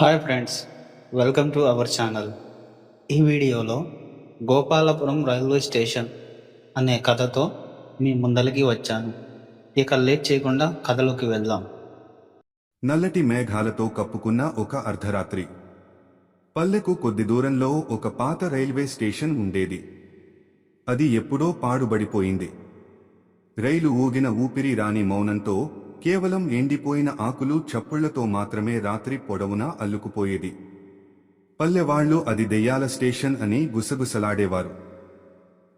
Hi friends welcome to our channel. ఈ వీడియోలో Gopalapuram railway station అనే కథతో మీ ముందలికి వచ్చాను. ఇక లేట్ చేయకుండా కథలోకి వెళ్దాం. నల్లటి మేఘాలతో కప్పుకున్న ఒక అర్ధరాత్రి. పల్లెకు కొద్ది దూరంలో ఒక పాత రైల్వే స్టేషన్ ఉండేది. అది ఎప్పుడో పాడుబడిపోయింది. రైలు ఊగిన ఊపిరి రాని మౌనంతో కేవలం ఎండిపోయిన ఆకులు చప్పుళ్ళతో మాత్రమే రాత్రి పొడవునా అల్లుకుపోయేది. పల్లెవాళ్ళు అది దెయ్యాల స్టేషన్ అని గుసగుసలాడేవారు.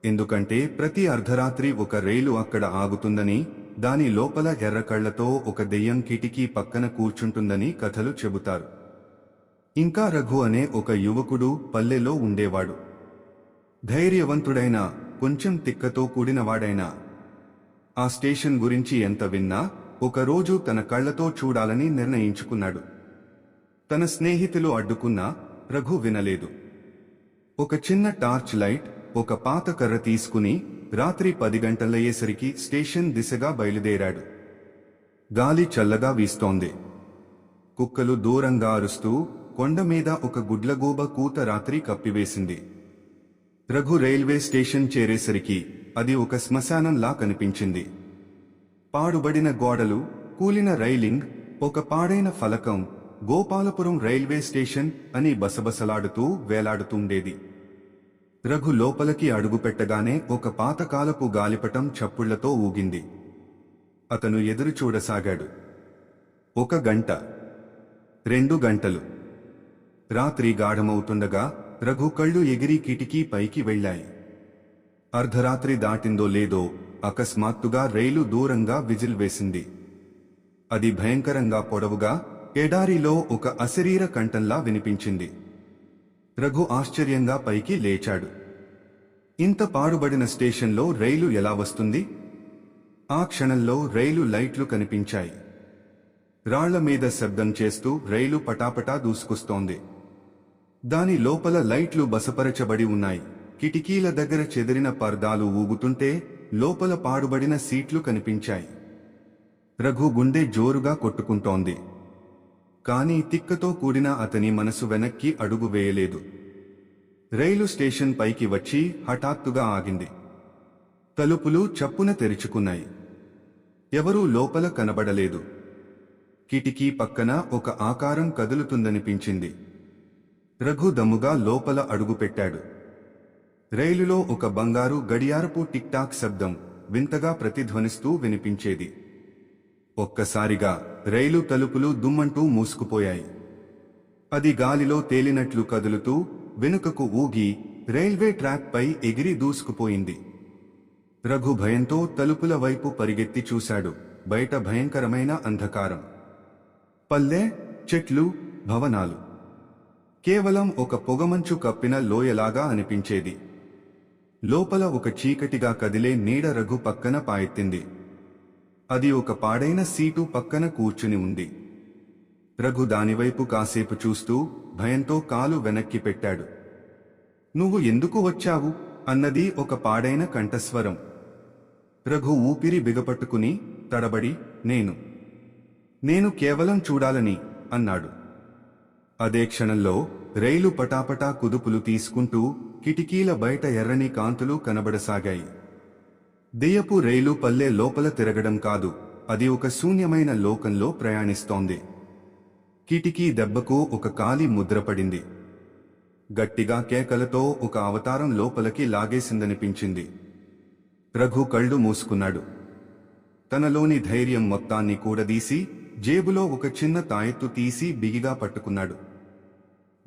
ఎందుకంటే ప్రతి అర్ధరాత్రి ఒక రైలు అక్కడ ఆగుతుందని దాని లోపల ఎర్రకళ్ళతో ఒక దెయ్యం కిటికీ పక్కన కూర్చుంటుందని కథలు చెబుతారు. ఇంకా రఘు అనే ఒక యువకుడు పల్లెలో ఉండేవాడు. ధైర్యవంతుడైన కొంచెం తిక్కతో కూడినవాడైనా ఆ స్టేషన్ గురించి ఎంత విన్నా ఒకరోజు తన కళ్ళతో చూడాలని నిర్ణయించుకున్నాడు. తన స్నేహితులు అడ్డుకున్నా రఘు వినలేదు. ఒక చిన్న టార్చ్ లైట్ ఒక పాత కర్ర తీసుకుని రాత్రి పది గంటలయ్యేసరికి స్టేషన్ దిశగా బయలుదేరాడు. గాలి చల్లగా వీస్తోంది. కుక్కలు దూరంగా అరుస్తూ కొండ మీద ఒక గుడ్లగూబ కూత రాత్రి కప్పివేసింది. రఘు రైల్వే స్టేషన్ చేరేసరికి అది ఒక శ్మశానంలా కనిపించింది. పాడుబడిన గోడలు కూలిన రైలింగ్ ఒక పాడైన ఫలకం గోపాలపురం రైల్వే స్టేషన్ అని బసబసలాడుతూ వేలాడుతుండేది. రఘు లోపలికి అడుగుపెట్టగానే ఒక పాతకాలపు గాలిపటం చప్పుళ్ళతో ఊగింది. అతను ఎదురు చూడసాగాడు. ఒక గంట. రెండు గంటలు. రాత్రి గాఢమవుతుండగా రఘు కళ్ళు ఎగిరి కిటికీ పైకి వెళ్ళాయి. అర్ధరాత్రి దాటిందో లేదో అకస్మాత్తుగా రైలు దూరంగా విజిల్ వేసింది. అది భయంకరంగా పొడవుగా ఎడారిలో ఒక అశరీర కంఠంలా వినిపించింది. రఘు ఆశ్చర్యంగా పైకి లేచాడు. ఇంత పాడుబడిన స్టేషన్లో రైలు ఎలా వస్తుంది? ఆ క్షణంలో రైలు లైట్లు కనిపించాయి. రాళ్ళ మీద శబ్దం చేస్తూ రైలు పటాపటా దూసుకొస్తోంది. దాని లోపల లైట్లు బసపరచబడి ఉన్నాయి. కిటికీల దగ్గర చెదిరిన పర్దాలు ఊగుతుంటే లోపల పాడుబడిన సీట్లు కనిపించాయి. రఘు గుండె జోరుగా కొట్టుకుంటోంది. కాని తిక్కతో కూడిన అతని మనసు వెనక్కి అడుగు వేయలేదు. రైలు స్టేషన్ పైకి వచ్చి హఠాత్తుగా ఆగింది. తలుపులు చప్పున తెరుచుకున్నాయి. ఎవరూ లోపల కనబడలేదు. కిటికీ పక్కన ఒక ఆకారం కదులుతుందనిపించింది. రఘు దమ్ముగా లోపల అడుగుపెట్టాడు. రైలులో ఒక బంగారు గడియారపు టిక్టాక్ శబ్దం వింతగా ప్రతిధ్వనిస్తూ వినిపించేది. ఒక్కసారిగా రైలు తలుపులు దుమ్మంటూ మూసుకుపోయాయి. అది గాలిలో తేలినట్లు కదులుతూ వెనుకకు ఊగి రైల్వే ట్రాక్పై ఎగిరి దూసుకుపోయింది. రఘు భయంతో తలుపుల వైపు పరిగెత్తి చూశాడు బయట భయంకరమైన అంధకారం. పల్లె చెట్లు భవనాలు. కేవలం ఒక పొగమంచు కప్పిన లోయలాగా అనిపించేది. లోపల ఒక చీకటిగా కదిలే నీడ రఘు పక్కన పాయెత్తింది. అది ఒక పాడైన సీటు పక్కన కూర్చుని ఉంది. రఘు దానివైపు కాసేపు చూస్తూ భయంతో కాలు వెనక్కి పెట్టాడు. నువ్వు ఎందుకు వచ్చావు? అన్నది ఒక పాడైన కంఠస్వరం. రఘు ఊపిరి బిగపట్టుకుని తడబడి నేను. నేను కేవలం చూడాలని అన్నాడు. అదే క్షణంలో రైలు పటాపటా కుదుపులు తీసుకుంటూ కిటికీల బయట ఎర్రని కాంతులు కనబడసాగాయి. దెయ్యపు రైలు పల్లె లోపల తిరగడం కాదు అది ఒక శూన్యమైన లోకంలో ప్రయాణిస్తోంది. కిటికీ దెబ్బకు ఒక కాలి ముద్రపడింది గట్టిగా కేకలతో ఒక అవతారం లోపలికి లాగేసిందనిపించింది. రఘు కళ్ళు మూసుకున్నాడు. తనలోని ధైర్యం మొత్తాన్ని కూడదీసి జేబులో ఒక చిన్న తాయెత్తు తీసి బిగిగా పట్టుకున్నాడు.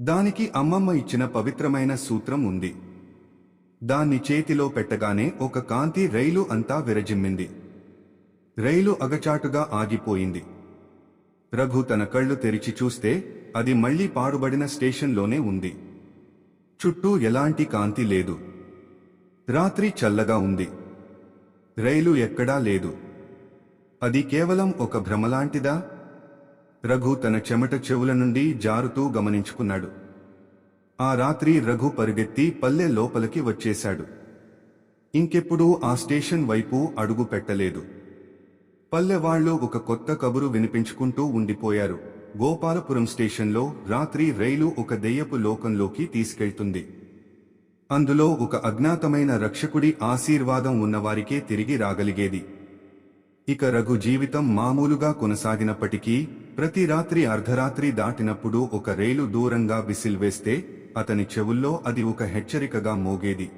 దానికి అమ్మమ్మ ఇచ్చిన పవిత్రమైన సూత్రం ఉంది. దాన్ని చేతిలో పెట్టగానే ఒక కాంతి రైలు అంతా విరజిమ్మింది. రైలు అగచాటుగా ఆగిపోయింది. రఘు తన కళ్ళు తెరిచి చూస్తే అది మళ్ళీ పాడుబడిన స్టేషన్లోనే ఉంది. చుట్టూ ఎలాంటి కాంతి లేదు. రాత్రి చల్లగా ఉంది. రైలు ఎక్కడా లేదు. అది కేవలం ఒక భ్రమలాంటిదా? రఘు తన చెమట చెవుల నుండి జారుతూ గమనించుకున్నాడు. ఆ రాత్రి రఘు పరిగెత్తి పల్లె లోపలికి వచ్చేశాడు. ఇంకెప్పుడూ ఆ స్టేషన్ వైపు అడుగు పెట్టలేదు. పల్లెవాళ్ళు ఒక కొత్త కబురు వినిపించుకుంటూ ఉండిపోయారు. గోపాలపురం స్టేషన్లో రాత్రి రైలు ఒక దెయ్యపు లోకంలోకి తీసుకెళ్తుంది. అందులో ఒక అజ్ఞాతమైన రక్షకుడి ఆశీర్వాదం ఉన్నవారికే తిరిగి రాగలిగేది. ఇక రఘు జీవితం మామూలుగా కొనసాగినప్పటికీ ప్రతి రాత్రి అర్ధరాత్రి దాటినప్పుడు ఒక రైలు దూరంగా విసిల్ వేస్తే అతని చెవుల్లో అది ఒక హెచ్చరికగా మోగేది.